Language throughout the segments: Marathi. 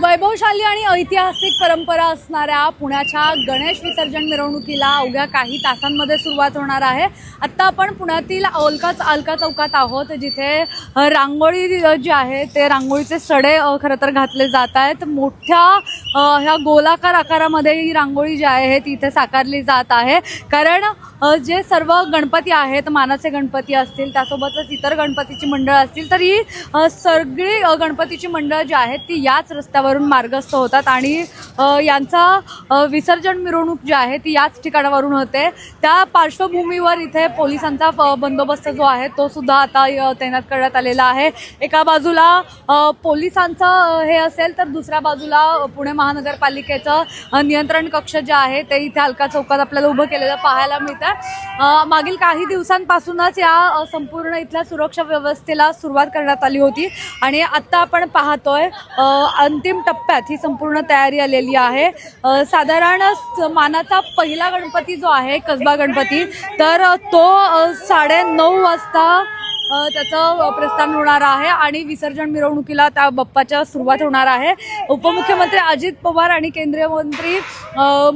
वैभवशाली आणि ऐतिहासिक परंपरा असणाऱ्या पुण्याच्या गणेश विसर्जन मिरवणुकीला अवघ्या काही तासांमध्ये सुरुवात होणार आहे. आत्ता आपण पुण्यातील अलकाच अलका चौकात आहोत जिथे रांगोळी जी आहे ते रांगोळीचे सडे खरं तर घातले जात आहेत. मोठ्या ह्या गोलाकार आकारामध्ये ही रांगोळी जी आहे ती इथे साकारली जात आहे. कारण जे सर्व गणपती आहेत मानाचे गणपती असतील त्यासोबतच इतर गणपतीची मंडळं असतील तर ही सगळी गणपतीची मंडळं जी आहेत ती याच रस्त्यावर त्यावरून मार्गस्थ होतात आणि यांचा विसर्जन मिरवणूक जी आहे ती याच ठिकाणावरून होते. त्या पार्श्वभूमीवर इथे पोलिसांचा बंदोबस्त जो आहे तो सुद्धा आता तैनात करण्यात आलेला आहे. एका बाजूला पोलिसांचं हे असेल तर दुसऱ्या बाजूला पुणे महानगरपालिकेचं नियंत्रण कक्ष जे आहे ते इथे अलका चौकात आपल्याला उभं केलेलं पाहायला मिळतं मागील काही दिवसांपासूनच या संपूर्ण इथल्या सुरक्षा व्यवस्थेला सुरुवात करण्यात आली होती. आणि आत्ता आपण पाहतोय अंतिम टप्प्यात ही संपूर्ण तयारी आलेली आहे. साधारण मानाचा पहिला गणपती जो आहे कसबा गणपती तर तो साडे नऊ वाजता त्याचं प्रस्थान होणार आहे आणि विसर्जन मिरवणुकीला त्या बाप्पाच्या सुरुवात होणार आहे. उपमुख्यमंत्री अजित पवार आणि केंद्रीय मंत्री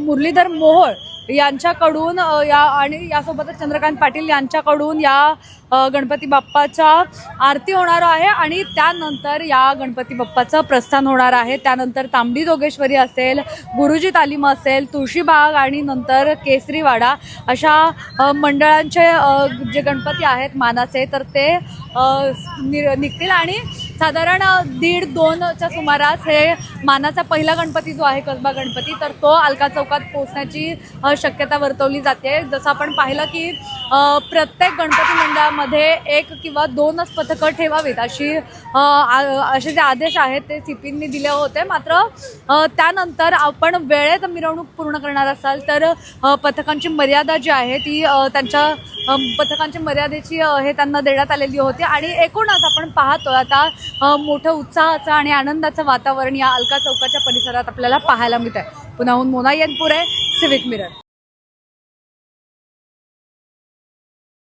मुरलीधर मोहोळ यांच्याकडून या आणि यासोबतच चंद्रकांत पाटील यांच्याकडून या गणपती बाप्पाच्या आरती होणार आहे आणि त्यानंतर या गणपती बाप्पाचं प्रस्थान होणार आहे. त्यानंतर तांबडी जोगेश्वरी असेल गुरुजी तालीम असेल तुळशीबाग आणि नंतर केसरीवाडा अशा मंडळांचे जे गणपती आहेत मानाचे तर ते नि- निघतील आणि साधारण दीड दोनच्या सुमारास हे मानाचा पहिला गणपती जो आहे कसबा गणपती तर तो अलका चौकात पोहोचण्याची शक्यता वर्तवली जाते. जसं आपण पाहिलं की प्रत्येक गणपती मंडळामध्ये एक किंवा दोनच पथकं ठेवावीत अशी आ- असे जे आदेश आहेत ते सीपींनी दिले होते. मात्र त्यानंतर आपण वेळेत मिरवणूक पूर्ण करणार असाल तर पथकांची मर्यादा जी आहे ती त्यांच्या पथकांची मर्यादेची हे त्यांना देण्यात आलेली होती. आणि एकूणच आपण पाहतोय आता मोठं उत्साहाचं आणि आनंदाचं वातावरण या अलका चौकाच्या परिसरात आपल्याला पाहायला मिळत आहे पुण्याहून मोना येनपुरे सिविक मिरर